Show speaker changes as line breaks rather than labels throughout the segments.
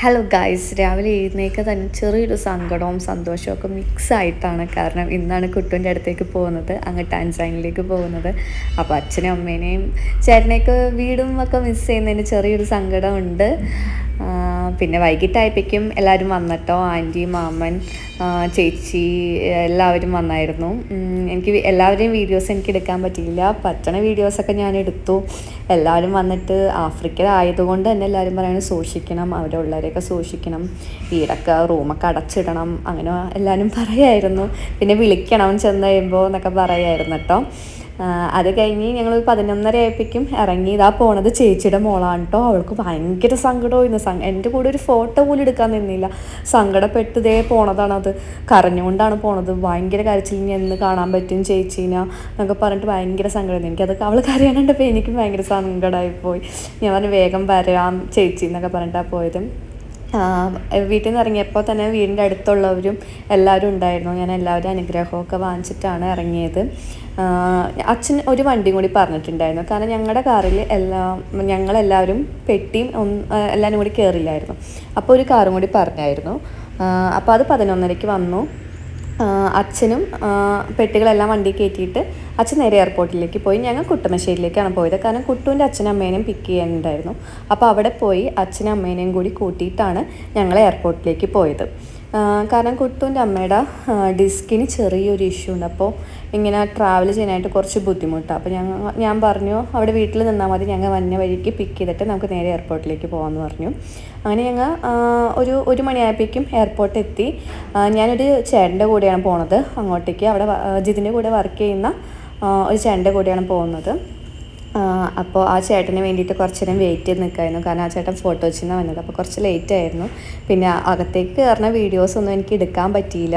Hello guys രാവിലെ എഴുന്നേക്ക് തന്നെ ചെറിയൊരു സങ്കടവും സന്തോഷവും ഒക്കെ മിക്സ് ആയിട്ടാണ് കാരണം ഇന്നാണ് കുട്ടുവിന്റെ അടുത്തേക്ക് പോകുന്നത്. അങ്ങ് ടാൻസാനിലേക്ക് പോകുന്നത്. അപ്പോൾ അച്ഛനും അമ്മേനെയും ചേട്ടനെയൊക്കെ വീടും ഒക്കെ മിസ് ചെയ്യുന്നതിന് ചെറിയൊരു സങ്കടമുണ്ട്. പിന്നെ വൈകിട്ടായപ്പോഴേക്കും എല്ലാവരും വന്നിട്ടോ? ആന്റി മാമൻ ചേച്ചി എല്ലാവരും വന്നായിരുന്നു. എനിക്ക് എല്ലാവരുടെയും വീഡിയോസ് എനിക്ക് എടുക്കാൻ പറ്റിയില്ല. പറ്റണ വീഡിയോസൊക്കെ ഞാൻ എടുത്തു. എല്ലാവരും വന്നിട്ട് ആഫ്രിക്ക ആയതുകൊണ്ട് തന്നെ എല്ലാവരും പറയുന്നത് സൂക്ഷിക്കണം അവിടെ ഉള്ളവരെയൊക്കെ സൂക്ഷിക്കണം. വീടൊക്കെ റൂമൊക്കെ അടച്ചിടണം. അങ്ങനെ എല്ലാവരും പറയായിരുന്നു. പിന്നെ വിളിക്കണം ചെന്ന് കഴിയുമ്പോൾ എന്നൊക്കെ പറയായിരുന്നു കേട്ടോ. അത് കഴിഞ്ഞ് ഞങ്ങൾ പതിനൊന്നര ആയപ്പോഴേക്കും ഇറങ്ങി ഇതാ പോണത് ചേച്ചിയുടെ മോളാണ് കേട്ടോ അവൾക്ക് ഭയങ്കര സങ്കടമായിരുന്നു സങ് എന്റെ കൂടെ ഒരു ഫോട്ടോ പോലും എടുക്കാൻ നിന്നില്ല. സങ്കടപ്പെട്ടതേ പോണതാണത്. കരഞ്ഞുകൊണ്ടാണ് പോണത്. ഭയങ്കര കരച്ചിൽ ഇനി എന്ന് കാണാൻ പറ്റും ചേച്ചീനെ എന്നൊക്കെ പറഞ്ഞിട്ട് ഭയങ്കര സങ്കടമായിരുന്നു എനിക്കത് അവൾ കരയാനുണ്ടപ്പോൾ എനിക്കും ഭയങ്കര സങ്കടമായി പോയി. ഞാൻ പറഞ്ഞു വേഗം വരാം ചേച്ചി എന്നൊക്കെ പറഞ്ഞിട്ടാണ് പോയത്. വീട്ടിൽ നിന്ന് ഇറങ്ങിയപ്പോൾ തന്നെ വീടിന്റെ അടുത്തുള്ളവരും എല്ലാവരും ഉണ്ടായിരുന്നു. ഞാൻ എല്ലാവരും അനുഗ്രഹമൊക്കെ വാങ്ങിച്ചിട്ടാണ് ഇറങ്ങിയത്. അച്ഛൻ ഒരു വണ്ടിയും കൂടി പറഞ്ഞിട്ടുണ്ടായിരുന്നു. കാരണം ഞങ്ങളുടെ കാറിൽ എല്ലാ ഞങ്ങളെല്ലാവരും പെട്ടിയും എല്ലാവരും കൂടി കയറില്ലായിരുന്നു. അപ്പോൾ ഒരു കാറും കൂടി പറഞ്ഞായിരുന്നു. അപ്പോൾ അത് പതിനൊന്നരയ്ക്ക് വന്നു. അച്ഛനും പെട്ടികളെല്ലാം വണ്ടി കയറ്റിയിട്ട് അച്ഛൻ നേരെ എയർപോർട്ടിലേക്ക് പോയി. ഞങ്ങൾ കുട്ടമശ്ശേരിയിലേക്കാണ് പോയത്. കാരണം കുട്ടുവിന്റെ അച്ഛനും അമ്മേനെയും പിക്ക് ചെയ്യാനുണ്ടായിരുന്നു അപ്പോൾ അവിടെ പോയി അച്ഛനും അമ്മേനെയും കൂടി കൂട്ടിയിട്ടാണ് ഞങ്ങൾ എയർപോർട്ടിലേക്ക് പോയത്. കാരണം കുട്ടുവിന്റെ അമ്മയുടെ ഡിസ്കിന് ചെറിയൊരു ഇഷ്യൂ ഉണ്ട്. അപ്പോൾ ഇങ്ങനെ ട്രാവൽ ചെയ്യാനായിട്ട് കുറച്ച് ബുദ്ധിമുട്ടാണ് അപ്പോൾ ഞങ്ങൾ ഞാൻ പറഞ്ഞു അവിടെ വീട്ടിൽ നിന്നാൽ മതി ഞങ്ങൾ വന്ന വഴിക്ക് പിക്ക് ചെയ്തിട്ട് നമുക്ക് നേരെ എയർപോർട്ടിലേക്ക് പോകാമെന്ന് പറഞ്ഞു. അങ്ങനെ ഞങ്ങൾ ഒരു ഒരു മണിയായപ്പോഴേക്കും എയർപോർട്ട് എത്തി. ഞാനൊരു ചേട്ടന്റെ കൂടെയാണ് പോണത് അങ്ങോട്ടേക്ക്. അവിടെ ജിതിന്റെ കൂടെ വർക്ക് ചെയ്യുന്ന ഒരു ചേട്ടന്റെ കൂടെയാണ് പോകുന്നത്. അപ്പോൾ ആ ചേട്ടന് വേണ്ടിയിട്ട് കുറച്ച് നേരം വെയിറ്റ് ചെയ്ത് നിൽക്കായിരുന്നു കാരണം ആ ചേട്ടൻ ഫോട്ടോ വെച്ചിരുന്ന വന്നത്. അപ്പോൾ കുറച്ച് ലേറ്റ് ആയിരുന്നു. പിന്നെ അകത്തേക്ക് കയറുന്ന വീഡിയോസ് ഒന്നും എനിക്ക് എടുക്കാൻ പറ്റിയില്ല.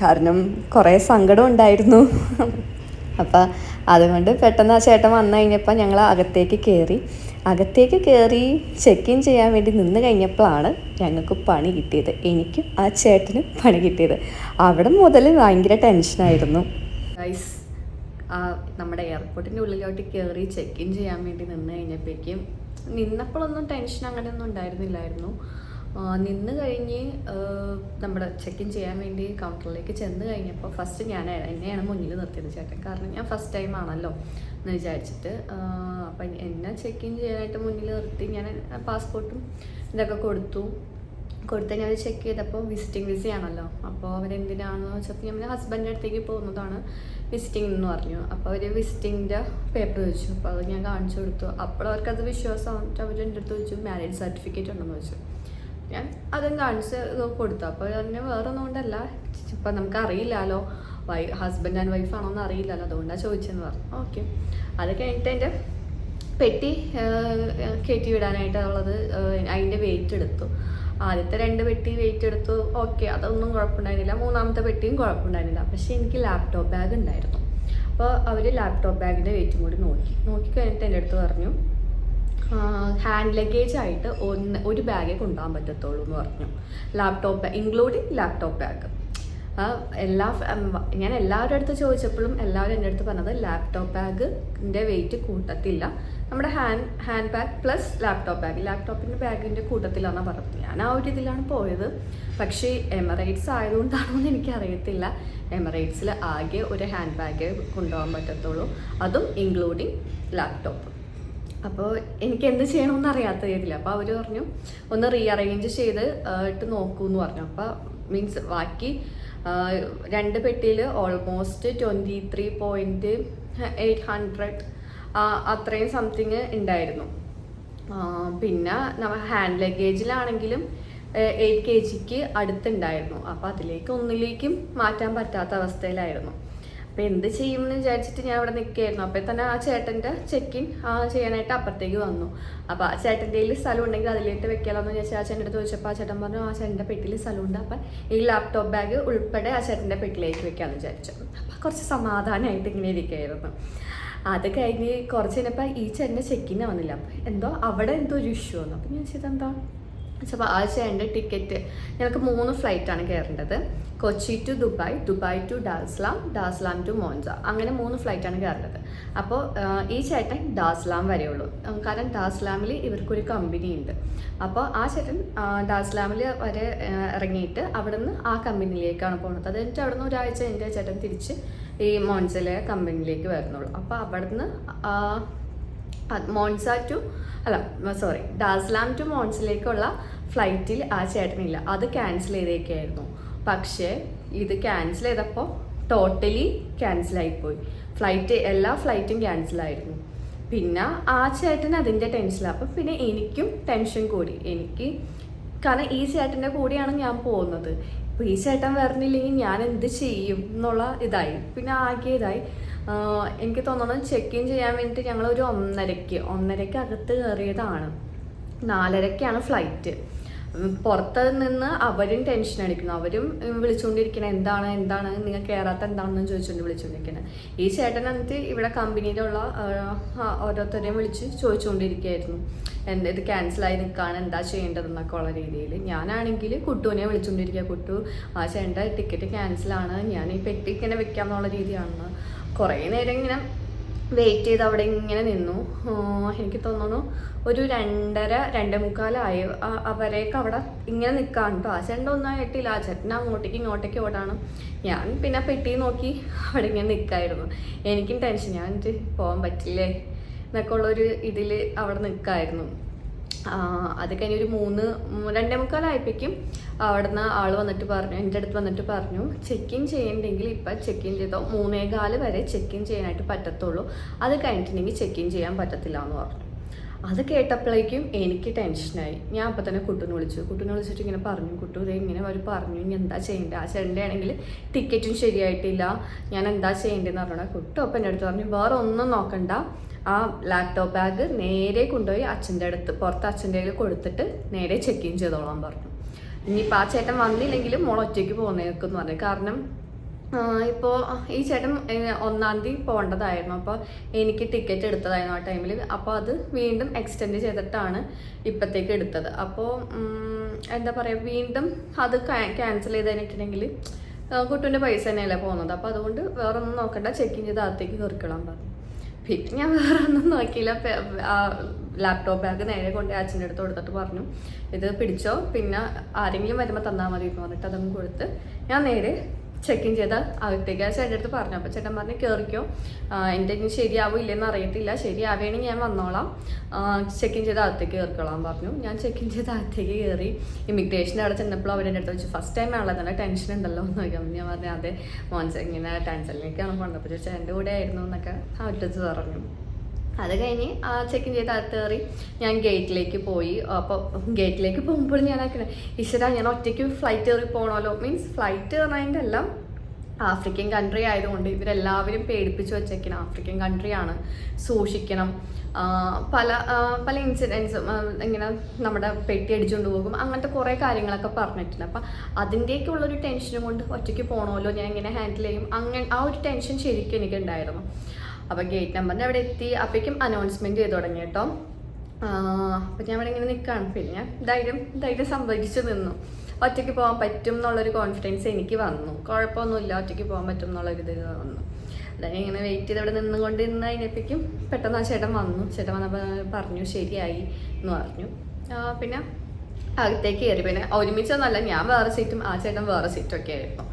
കാരണം കുറേ സങ്കടം ഉണ്ടായിരുന്നു. അപ്പം അതുകൊണ്ട് പെട്ടെന്ന് ആ ചേട്ടൻ വന്നു കഴിഞ്ഞപ്പോൾ ഞങ്ങൾ അകത്തേക്ക് കയറി അകത്തേക്ക് കയറി ചെക്ക് ഇൻ ചെയ്യാൻ വേണ്ടി നിന്ന് കഴിഞ്ഞപ്പോഴാണ് ഞങ്ങൾക്ക് പണി കിട്ടിയത്. എനിക്കും ആ ചേട്ടനും പണി കിട്ടിയത്. അവിടെ മുതൽ ഭയങ്കര ടെൻഷനായിരുന്നു ആ നമ്മുടെ എയർപോർട്ടിന്റെ ഉള്ളിലോട്ട് കയറി ചെക്ക് ഇൻ ചെയ്യാൻ വേണ്ടി നിന്ന് കഴിഞ്ഞപ്പോഴേക്കും നിന്നപ്പോഴൊന്നും ടെൻഷൻ അങ്ങനെയൊന്നും ഉണ്ടായിരുന്നില്ലായിരുന്നു. നിന്ന് കഴിഞ്ഞ് നമ്മുടെ ചെക്ക് ഇൻ ചെയ്യാൻ വേണ്ടി കൗണ്ടറിലേക്ക് ചെന്ന് കഴിഞ്ഞപ്പോൾ ഫസ്റ്റ് ഞാൻ എന്നെയാണ് മുന്നിൽ നിർത്തിയത് ചേട്ടൻ. കാരണം ഞാൻ ഫസ്റ്റ് ടൈം ആണല്ലോ എന്ന് വിചാരിച്ചിട്ട് അപ്പം എന്നെ ചെക്ക് ഇൻ ചെയ്യാനായിട്ട് മുന്നിൽ നിർത്തി. ഞാൻ പാസ്പോർട്ടും ഇതൊക്കെ കൊടുത്തു. കൊടുത്ത് ഞാൻ ചെക്ക് ചെയ്തപ്പോൾ വിസിറ്റിംഗ് വിസ ആണല്ലോ. അപ്പോൾ അവരെന്തിനാണെന്ന് വെച്ചപ്പോൾ ഞാൻ ഹസ്ബൻഡിന്റെ അടുത്തേക്ക് പോകുന്നതാണ് വിസിറ്റിംഗ് എന്ന് പറഞ്ഞു. അപ്പോൾ അവർ വിസിറ്റിങ്ങിന്റെ പേപ്പർ ചോദിച്ചു. അപ്പോൾ അത് ഞാൻ കാണിച്ചു കൊടുത്തു. അപ്പോൾ അവർക്കത് അവർ എന്റെ അടുത്ത് ചോദിച്ചു മാരേജ് സർട്ടിഫിക്കറ്റ് ഉണ്ടെന്ന് വെച്ചു ഞാൻ അതും കാണിച്ച് കൊടുത്തു. അപ്പോൾ തന്നെ വേറെ ഒന്നും കൊണ്ടല്ല. ഇപ്പം നമുക്ക് അറിയില്ലല്ലോ വൈ ഹസ്ബൻഡ് ആൻഡ് വൈഫ് എന്ന് അറിയില്ലല്ലോ. അതുകൊണ്ടാണ് ചോദിച്ചെന്ന് പറഞ്ഞു. ഓക്കെ അത് കഴിഞ്ഞിട്ട് എന്റെ പെട്ടി കയറ്റി വിടാനായിട്ടുള്ളത് അതിന്റെ വെയിറ്റ് എടുത്തു. ആദ്യത്തെ രണ്ട് പെട്ടി വെയിറ്റ് എടുത്തു. ഓക്കെ അതൊന്നും കുഴപ്പമുണ്ടായിരുന്നില്ല. മൂന്നാമത്തെ പെട്ടിയും കുഴപ്പമുണ്ടായിരുന്നില്ല. പക്ഷെ എനിക്ക് ലാപ്ടോപ്പ് ബാഗ് ഉണ്ടായിരുന്നു. അപ്പോൾ അവർ ലാപ്ടോപ്പ് ബാഗിന്റെ വെയിറ്റും കൂടി നോക്കി. നോക്കി കഴിഞ്ഞിട്ട് എന്റെ അടുത്ത് പറഞ്ഞു ഹാൻഡ് ലഗേജ് ആയിട്ട് ഒന്ന് ഒരു ബാഗേ കൊണ്ടുപോകാൻ പറ്റത്തുള്ളൂ എന്ന് പറഞ്ഞു. ലാപ്ടോപ്പ് ഇൻക്ലൂഡിങ് ലാപ്ടോപ്പ് ബാഗ് എല്ലാ ഞാൻ എല്ലാവരുടെ അടുത്ത് ചോദിച്ചപ്പോഴും എല്ലാവരും എന്റെ അടുത്ത് പറഞ്ഞത് ലാപ്ടോപ്പ് ബാഗിന്റെ വെയിറ്റ് കൂട്ടത്തില്ല. നമ്മുടെ hand hand bag plus laptop bag ലാപ്ടോപ്പിന്റെ ബാഗിന്റെ കൂട്ടത്തിലാണ് പറഞ്ഞത്. ഞാൻ ആ ഒരു ഇതിലാണ് പോയത്. പക്ഷേ എമറേറ്റ്സ് ആയതുകൊണ്ടാണോ എന്ന് എനിക്കറിയത്തില്ല. എമറേറ്റ്സിൽ ആകെ ഒരു ഹാൻഡ് ബാഗ് കൊണ്ടുപോകാൻ പറ്റത്തുള്ളൂ. അതും ഇൻക്ലൂഡിങ് ലാപ്ടോപ്പ് അപ്പോൾ എനിക്ക് എന്ത് ചെയ്യണമെന്ന് അറിയാത്ത രീതിയിൽ അപ്പോൾ അവർ പറഞ്ഞു ഒന്ന് റീഅറേഞ്ച് ചെയ്ത് ഇട്ട് നോക്കൂ എന്ന് പറഞ്ഞു. അപ്പോൾ മീൻസ് ബാക്കി രണ്ട് പെട്ടിയിൽ almost twenty three point eight hundred അത്രയും സംതിങ് ഉണ്ടായിരുന്നു. പിന്നെ നമ്മൾ ഹാൻഡ് ലഗേജിലാണെങ്കിലും എയ്റ്റ് കെ ജിക്ക് അടുത്തുണ്ടായിരുന്നു. അപ്പോൾ അതിലേക്ക് ഒന്നിലേക്കും മാറ്റാൻ പറ്റാത്ത അവസ്ഥയിലായിരുന്നു. അപ്പോൾ എന്ത് ചെയ്യും എന്ന് വിചാരിച്ചിട്ട് ഞാൻ അവിടെ നിൽക്കുകയായിരുന്നു. അപ്പോൾ തന്നെ ആ ചേട്ടന്റെ ചെക്കിൻ ചെയ്യാനായിട്ട് അപ്പുറത്തേക്ക് വന്നു. അപ്പോൾ ആ ചേട്ടന്റെ കയ്യിൽ സ്ഥലം ഉണ്ടെങ്കിൽ അതിലേക്ക് വെക്കാമെന്ന് വിചാരിച്ചാൽ ആ ചേട്ടന്റെ അടുത്ത് ചോദിച്ചപ്പോൾ ആ ചേട്ടൻ പറഞ്ഞു ആ ചേട്ടന്റെ പെട്ടിയിൽ സ്ഥലമുണ്ട്. അപ്പം ഈ ലാപ്ടോപ്പ് ബാഗ് ഉൾപ്പെടെ ആ ചേട്ടന്റെ പെട്ടിലേക്ക് വെക്കാമെന്ന് വിചാരിച്ചു. അപ്പോൾ കുറച്ച് സമാധാനമായിട്ട് ഇങ്ങനെ ഇരിക്കുകയായിരുന്നു. അത് കഴിഞ്ഞ് കുറച്ച് കഴിഞ്ഞപ്പോൾ ഈ ചേട്ടന്റെ ചെക്കിന് വന്നില്ല. അപ്പം എന്തോ അവിടെ എന്തോ ഒരു ഇഷ്യൂ വന്നു. അപ്പം ഞാൻ ചെയ്തെന്താ അപ്പോൾ ആഴ്ച എന്റെ ടിക്കറ്റ് ഞങ്ങൾക്ക് മൂന്ന് ഫ്ലൈറ്റാണ് കയറേണ്ടത് Kochi to Dubai Dubai to Dar es Salaam Dar es Salaam to Mwanza അങ്ങനെ മൂന്ന് ഫ്ലൈറ്റാണ് കയറേണ്ടത് അപ്പോൾ ഈ ചേട്ടൻ ഡാസ്ലാം വരെയുള്ളൂ. കാരണം ഡാസ്ലാമിൽ ഇവർക്കൊരു കമ്പനി ഉണ്ട്. അപ്പോൾ ആ ചേട്ടൻ ഡാസ്ലാമിൽ വരെ ഇറങ്ങിയിട്ട് അവിടുന്ന് ആ കമ്പനിയിലേക്കാണ് പോകുന്നത് അത് കഴിഞ്ഞിട്ട് അവിടുന്ന് ഒരാഴ്ച എന്റെ ചേട്ടൻ തിരിച്ച് ഈ മോൻസിലെ കമ്പനിയിലേക്ക് വരുന്നുള്ളൂ അപ്പോൾ അവിടുന്ന് മോൺസ ടു അല്ല sorry Dar es Salaam to മോൺസിലേക്കുള്ള ഫ്ലൈറ്റിൽ ആ ചേട്ടനില്ല അത് ക്യാൻസൽ ചെയ്തേക്കായിരുന്നു. പക്ഷേ ഇത് ക്യാൻസൽ ചെയ്തപ്പോൾ ടോട്ടലി ക്യാൻസലായിപ്പോയി ഫ്ലൈറ്റ് എല്ലാ ഫ്ലൈറ്റും ക്യാൻസലായിരുന്നു പിന്നെ ആ ചേട്ടൻ അതിന്റെ ടെൻഷനിലാണ് അപ്പം പിന്നെ എനിക്കും ടെൻഷൻ കൂടി. എനിക്ക് കാരണം ഈ ചേട്ടന്റെ കൂടെയാണ് ഞാൻ പോകുന്നത്. അപ്പോൾ ഈ ചേട്ടൻ വരണില്ലെങ്കിൽ ഞാൻ എന്ത് ചെയ്യും എന്നുള്ള ഇതായി. പിന്നെ ആകെ ഇതായി. എനിക്ക് തോന്നുന്നു ചെക്ക് ഇൻ ചെയ്യാൻ വേണ്ടിയിട്ട് ഞങ്ങൾ ഒരു ഒന്നരയ്ക്ക് ഒന്നരയ്ക്ക് അകത്ത് കയറിയതാണ്. നാലരയ്ക്കാണ് ഫ്ലൈറ്റ് പുറത്ത് നിന്ന് അവരും ടെൻഷൻ അടിക്കുന്നു. അവരും വിളിച്ചുകൊണ്ടിരിക്കണം എന്താണ് എന്താണ് നിങ്ങൾ കയറാത്ത എന്താണെന്ന് ചോദിച്ചുകൊണ്ട് വിളിച്ചുകൊണ്ടിരിക്കുന്നത് ഈ എന്നിട്ട് ഇവിടെ കമ്പനിയിലുള്ള ഓരോരുത്തരെയും വിളിച്ച് ചോദിച്ചുകൊണ്ടിരിക്കുകയായിരുന്നു. എന്റെ ഇത് ക്യാൻസലായി നിൽക്കുകയാണ് എന്താ ചെയ്യേണ്ടതെന്നൊക്കെ ഉള്ള രീതിയിൽ. ഞാനാണെങ്കിൽ കുട്ടുവിനെ വിളിച്ചുകൊണ്ടിരിക്കുക. കുട്ടു ആ ചേട്ടന്റെ ടിക്കറ്റ് ക്യാൻസലാണ് ഞാൻ ഈ പെട്ടി ഇങ്ങനെ വെക്കാമെന്നുള്ള രീതിയാണെന്ന്. കുറേ നേരം ഇങ്ങനെ വെയിറ്റ് ചെയ്ത് അവിടെ ഇങ്ങനെ നിന്നു. എനിക്ക് തോന്നുന്നു ഒരു രണ്ടര രണ്ടേ മുക്കാലായി അവരെയൊക്കെ അവിടെ ഇങ്ങനെ നിൽക്കാൻ. കേട്ടോ ആ ചേട്ടൻ ഒന്നും ആയിട്ടില്ല. ആ ചേട്ടൻ അങ്ങോട്ടേക്ക് ഇങ്ങോട്ടേക്ക് ഓടാണ്. ഞാൻ പിന്നെ പെട്ടി നോക്കി അവിടെ ഇങ്ങനെ നിൽക്കായിരുന്നു. എനിക്കും ടെൻഷൻ ഞാൻ പോകാൻ പറ്റില്ലേ? എന്നൊക്കെ ഉള്ളൊരു ഇതിൽ അവിടെ നിൽക്കായിരുന്നു. അത് കഴിഞ്ഞ് ഒരു മൂന്ന് രണ്ടേ മുക്കാലായപ്പോഴേക്കും അവിടുന്ന് ആൾ വന്നിട്ട് പറഞ്ഞു എന്റെ അടുത്ത് വന്നിട്ട് പറഞ്ഞു ചെക്ക് ഇൻ ചെയ്യണ്ടെങ്കിൽ ഇപ്പം ചെക്ക് ഇൻ ചെയ്തോ? മൂന്നേകാൽ വരെ ചെക്ക് ഇൻ ചെയ്യാനായിട്ട് പറ്റത്തുള്ളൂ. അത് കഴിഞ്ഞിട്ടുണ്ടെങ്കിൽ ചെക്ക് ഇൻ ചെയ്യാൻ പറ്റത്തില്ല എന്ന് പറഞ്ഞു. അത് കേട്ടപ്പോഴേക്കും എനിക്ക് ടെൻഷനായി ഞാൻ അപ്പം തന്നെ കുട്ടൂനെ വിളിച്ചു. കുട്ടിനെ വിളിച്ചിട്ട് ഇങ്ങനെ പറഞ്ഞു കുട്ടു ഇത് ഇങ്ങനെ അവർ പറഞ്ഞു ഇനി എന്താ ചെയ്യേണ്ടത് ആ ചേട്ടന്റെ ആണെങ്കിൽ ടിക്കറ്റും ശരിയായിട്ടില്ല. ഞാൻ എന്താ ചെയ്യേണ്ടതെന്ന് പറഞ്ഞാൽ കുട്ടു അപ്പം എന്റെ അടുത്ത് പറഞ്ഞു വേറെ ഒന്നും നോക്കണ്ട. ആ ലാപ്ടോപ്പ് ബാഗ് നേരെ കൊണ്ടുപോയി അച്ഛന്റെ അടുത്ത് പുറത്ത് അച്ഛന്റെ കയ്യിൽ കൊടുത്തിട്ട് നേരെ ചെക്ക് ഇൻ ചെയ്തോളാൻ പറഞ്ഞു. ഇനിയിപ്പോൾ ആ ചേട്ടൻ വന്നില്ലെങ്കിലും മോൾ ഒറ്റയ്ക്ക് പോകുന്നേക്കെന്ന് പറഞ്ഞു. കാരണം ഇപ്പോൾ ഈ ചേട്ടൻ ഒന്നാം തീയതി പോകേണ്ടതായിരുന്നു. അപ്പോൾ എനിക്ക് ടിക്കറ്റ് എടുത്തതായിരുന്നു ആ ടൈമിൽ അപ്പോൾ അത് വീണ്ടും എക്സ്റ്റെൻഡ് ചെയ്തിട്ടാണ് ഇപ്പോഴത്തേക്ക് എടുത്തത്. അപ്പോൾ എന്താ പറയുക വീണ്ടും അത് ക്യാൻസൽ ചെയ്ത് കഴിഞ്ഞിട്ടുണ്ടെങ്കിൽ കുട്ടുവിന്റെ പൈസ തന്നെയല്ലേ പോകുന്നത്. അപ്പോൾ അതുകൊണ്ട് വേറൊന്നും നോക്കണ്ട. ചെക്ക് ഇൻ ചെയ്ത് അകത്തേക്ക് കയറിക്കളാൻ പറഞ്ഞു. പിന്നെ ഞാൻ വേറെ ഒന്നും നോക്കിയില്ല ലാപ്ടോപ്പ് ബാഗ് നേരെ കൊണ്ട് അച്ഛന്റെ അടുത്ത് കൊടുത്തിട്ട് പറഞ്ഞു ഇത് പിടിച്ചോ. പിന്നെ ആരെങ്കിലും വരുമ്പോൾ തന്നാൽ മതി എന്ന് പറഞ്ഞിട്ട് അതങ്ങ് കൊടുത്ത് ഞാൻ നേരെ ചെക്ക് ഇൻ ചെയ്ത അകത്തേക്ക് ആ ചേട്ടന്റെ അടുത്ത് പറഞ്ഞു. അപ്പോൾ ചേട്ടൻ പറഞ്ഞു കയറിക്കോ എന്റെ ഇനി ശരിയാവും ഇല്ലെന്ന് അറിയത്തില്ല. ശരിയാവുകയാണെങ്കിൽ ഞാൻ വന്നോളാം. ചെക്ക് ഇൻ ചെയ്ത് അകത്തേക്ക് കയറിക്കോളാം പറഞ്ഞു. ഞാൻ ചെക്ക് ഇൻ ചെയ്ത് അകത്തേക്ക് കയറി ഇമിഗ്രേഷന്റെ അവിടെ ചെന്നപ്പോൾ അവരുടെ അടുത്ത് വെച്ച് ഫസ്റ്റ് ടൈം ആണല്ലോ നല്ല ടെൻഷൻ ഉണ്ടല്ലോ എന്ന് ചോദിക്കാം ഞാൻ പറഞ്ഞു അതെ മോൻസ് ഇങ്ങനെ ടാൻസലിലേക്കാണ് പോകേണ്ടത് അപ്പോൾ ചേട്ടന്റെ എന്റെ കൂടെ ആയിരുന്നു എന്നൊക്കെ അവരുടെ അടുത്ത് പറഞ്ഞു. അത് കഴിഞ്ഞ് ആ ചെക്കിൻ ചെയ്ത് അകത്ത് കയറി ഞാൻ ഗേറ്റിലേക്ക് പോയി. അപ്പോൾ ഗേറ്റിലേക്ക് പോകുമ്പോൾ ഞാൻ ആക്കണേ ഈശ്വര ഞാൻ ഒറ്റയ്ക്ക് ഫ്ലൈറ്റ് കയറി പോകണമല്ലോ മീൻസ് ഫ്ലൈറ്റ് കയറുന്നതിന്റെ എല്ലാം ആഫ്രിക്കൻ കൺട്രി ആയതുകൊണ്ട് ഇവരെല്ലാവരും പേടിപ്പിച്ച് വെച്ചേക്കണം. ആഫ്രിക്കൻ കൺട്രിയാണ് സൂക്ഷിക്കണം. പല പല ഇൻസിഡൻസും ഇങ്ങനെ നമ്മുടെ പെട്ടി അടിച്ചുകൊണ്ട് പോകും. അങ്ങനത്തെ കുറേ കാര്യങ്ങളൊക്കെ പറഞ്ഞിട്ടുണ്ട്. അപ്പം അതിന്റെയൊക്കെ ഉള്ളൊരു ടെൻഷനും കൊണ്ട് ഒറ്റയ്ക്ക് പോകണമല്ലോ ഞാൻ ഇങ്ങനെ ഹാൻഡിൽ ചെയ്യും. അങ്ങനെ ആ ഒരു ടെൻഷൻ ശരിക്കും എനിക്ക് ഉണ്ടായിരുന്നു അപ്പോൾ ഗേറ്റ് നമ്പറിന്റെ അവിടെ എത്തി. അപ്പോഴേക്കും അനൗൺസ്മെന്റ് ചെയ്ത് തുടങ്ങി കേട്ടോ അപ്പം ഞാൻ അവിടെ ഇങ്ങനെ നിൽക്കുകയാണ് പിന്നെ ഞാൻ ധൈര്യം ധൈര്യം സംഭരിച്ചു നിന്നു. ഒറ്റയ്ക്ക് പോകാൻ പറ്റും എന്നുള്ളൊരു കോൺഫിഡൻസ് എനിക്ക് വന്നു. കുഴപ്പമൊന്നുമില്ല ഒറ്റയ്ക്ക് പോകാൻ പറ്റും എന്നുള്ളൊരു ഇത് വന്നു. അതായത് ഇങ്ങനെ വെയിറ്റ് ചെയ്ത് അവിടെ നിന്നുകൊണ്ട് നിന്ന് കഴിഞ്ഞപ്പോഴേക്കും പെട്ടെന്ന് ആ ചേട്ടൻ വന്നു. ചേട്ടൻ വന്നപ്പോൾ പറഞ്ഞു ശരിയായി എന്ന് പറഞ്ഞു. പിന്നെ അകത്തേക്ക് കയറി. പിന്നെ ഒരുമിച്ചൊന്നല്ല ഞാൻ വേറെ സീറ്റും ആ ചേട്ടൻ വേറെ സീറ്റും ഒക്കെ ആയിരുന്നു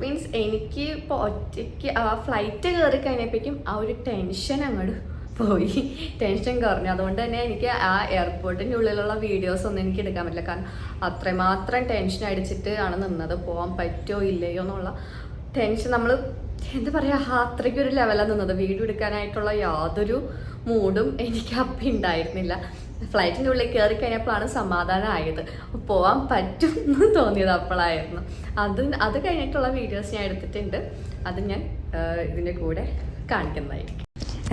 മീൻസ് എനിക്ക് ഇപ്പോൾ ഒറ്റയ്ക്ക് ആ ഫ്ലൈറ്റ് കയറി കഴിഞ്ഞപ്പോഴേക്കും ആ ഒരു ടെൻഷൻ അങ്ങോട്ട് പോയി. ടെൻഷൻ കുറഞ്ഞു. അതുകൊണ്ട് തന്നെ എനിക്ക് ആ എയർപോർട്ടിന്റെ ഉള്ളിലുള്ള വീഡിയോസ് ഒന്നും എനിക്ക് എടുക്കാൻ പറ്റില്ല. കാരണം അത്രമാത്രം ടെൻഷൻ അടിച്ചിട്ട് ആണ് നിന്നത്. പോകാൻ പറ്റുമോ ഇല്ലയോ എന്നുള്ള ടെൻഷൻ നമ്മൾ എന്താ പറയുക അത്രയ്ക്കൊരു ലെവലാണ് നിന്നത്. വീഡിയോ എടുക്കാനായിട്ടുള്ള യാതൊരു മൂഡും എനിക്ക് അപ്പം ഉണ്ടായിരുന്നില്ല. ഫ്ലൈറ്റിന്റെ ഉള്ളിൽ കയറി കഴിഞ്ഞപ്പോഴാണ് സമാധാനമായത്. പോകാൻ പറ്റും എന്ന് തോന്നിയത് അപ്പോഴായിരുന്നു. അത് അത് കഴിഞ്ഞിട്ടുള്ള വീഡിയോസ് ഞാൻ എടുത്തിട്ടുണ്ട്. അത് ഞാൻ ഇതിന്റെ കൂടെ കാണിക്കുന്നതായിരിക്കും.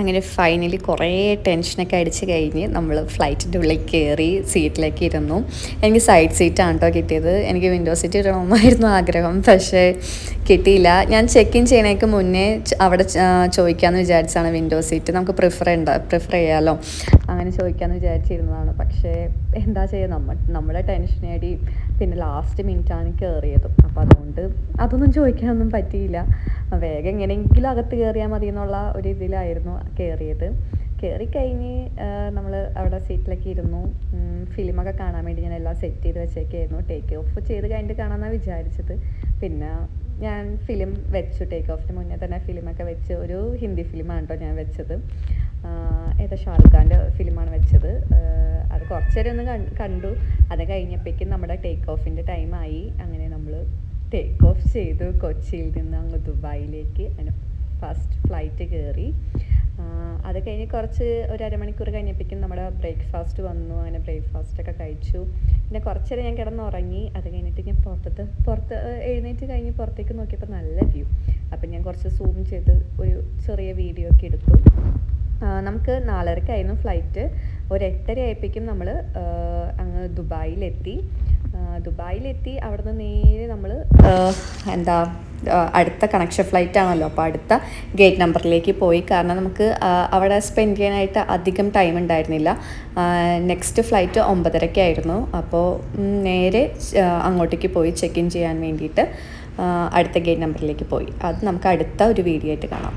അങ്ങനെ ഫൈനലി കുറേ ടെൻഷനൊക്കെ അടിച്ച് കഴിഞ്ഞ് നമ്മൾ ഫ്ലൈറ്റിന്റെ ഉള്ളിൽ കയറി സീറ്റിലേക്ക് ഇരുന്നു. എനിക്ക് സൈഡ് സീറ്റാണ് കേട്ടോ കിട്ടിയത്. എനിക്ക് വിൻഡോ സീറ്റ് ഇടണമെന്നായിരുന്നു ആഗ്രഹം പക്ഷേ കിട്ടിയില്ല. ഞാൻ ചെക്ക് ഇൻ ചെയ്യണേക്ക് മുന്നേ അവിടെ ചോദിക്കാമെന്ന് വിചാരിച്ചാണ് വിൻഡോ സീറ്റ്. നമുക്ക് പ്രിഫർ ഉണ്ട് പ്രിഫർ ചെയ്യാമല്ലോ അങ്ങനെ ചോദിക്കാമെന്ന് വിചാരിച്ചിരുന്നതാണ്. പക്ഷേ എന്താ ചെയ്യുക നമ്മൾ നമ്മുടെ ടെൻഷനേടി പിന്നെ ലാസ്റ്റ് മിനിറ്റാണ് കയറിയതും അപ്പം അതുകൊണ്ട് അതൊന്നും ചോദിക്കാനൊന്നും പറ്റിയില്ല. വേഗം എങ്ങനെയെങ്കിലും അകത്ത് കയറിയാൽ മതി എന്നുള്ള ഒരു ഇതിലായിരുന്നു കയറിയത് കയറി കഴിഞ്ഞ് നമ്മൾ അവിടെ സീറ്റിലൊക്കെ ഇരുന്നു. ഫിലിമൊക്കെ കാണാൻ വേണ്ടി ഞാൻ എല്ലാം സെറ്റ് ചെയ്ത് വെച്ചേക്കായിരുന്നു. ടേക്ക് ഓഫ് ചെയ്ത് കഴിഞ്ഞിട്ട് കാണാമെന്നാണ് വിചാരിച്ചത്. പിന്നെ ഞാൻ ഫിലിം വെച്ചു ടേക്ക് ഓഫിന് മുന്നേ തന്നെ ഫിലിമൊക്കെ വെച്ച് ഒരു ഹിന്ദി ഫിലിമാണ് കേട്ടോ ഞാൻ വെച്ചത്. ഏതാ ഷാറുഖ് ഖാന്റെ ഫിലിമാണ് വെച്ചത്. അത് കുറച്ച് നേരം ഒന്ന് കണ്ടു. അത് കഴിഞ്ഞപ്പോഴേക്കും നമ്മുടെ ടേക്ക് ഓഫിന്റെ ടൈമായി അങ്ങനെ നമ്മൾ ടേക്ക് ഓഫ് ചെയ്തു കൊച്ചിയിൽ നിന്ന് അങ്ങ് ദുബായിലേക്ക്. അങ്ങനെ ഫസ്റ്റ് ഫ്ലൈറ്റ് കയറി അത് കഴിഞ്ഞ് കുറച്ച് ഒരു അരമണിക്കൂർ കഴിഞ്ഞപ്പോഴേക്കും നമ്മുടെ ബ്രേക്ക്ഫാസ്റ്റ് വന്നു അങ്ങനെ ബ്രേക്ക്ഫാസ്റ്റൊക്കെ കഴിച്ചു. പിന്നെ കുറച്ച് നേരം ഞാൻ കിടന്നുറങ്ങി അത് കഴിഞ്ഞിട്ട് ഞാൻ പുറത്തത്തെ പുറത്ത് എഴുന്നേറ്റ് കഴിഞ്ഞ് പുറത്തേക്ക് നോക്കിയപ്പോൾ നല്ല വ്യൂ. അപ്പം ഞാൻ കുറച്ച് സൂം ചെയ്ത് ഒരു ചെറിയ വീഡിയോ ഒക്കെ എടുത്തു. നമുക്ക് നാലരക്കായിരുന്നു ഫ്ലൈറ്റ്. ഒരു എട്ടര ആയപ്പോഴേക്കും നമ്മൾ അങ്ങ് ദുബായിലെത്തി. ദുബായിലെത്തി. അവിടെ നിന്ന് നേരെ നമ്മൾ എന്താ അടുത്ത കണക്ഷൻ ഫ്ലൈറ്റ് ആണല്ലോ. അപ്പോൾ അടുത്ത ഗേറ്റ് നമ്പറിലേക്ക് പോയി. കാരണം നമുക്ക് അവിടെ സ്പെൻഡ് ചെയ്യാനായിട്ട് അധികം ടൈം ഉണ്ടായിരുന്നില്ല. നെക്സ്റ്റ് ഫ്ലൈറ്റ് ഒമ്പതരക്കായിരുന്നു അപ്പോൾ നേരെ അങ്ങോട്ടേക്ക് പോയി ചെക്ക് ഇൻ ചെയ്യാൻ വേണ്ടിയിട്ട് അടുത്ത ഗേറ്റ് നമ്പറിലേക്ക് പോയി. അത് നമുക്ക് അടുത്ത ഒരു വീഡിയോ ആയിട്ട് കാണാം.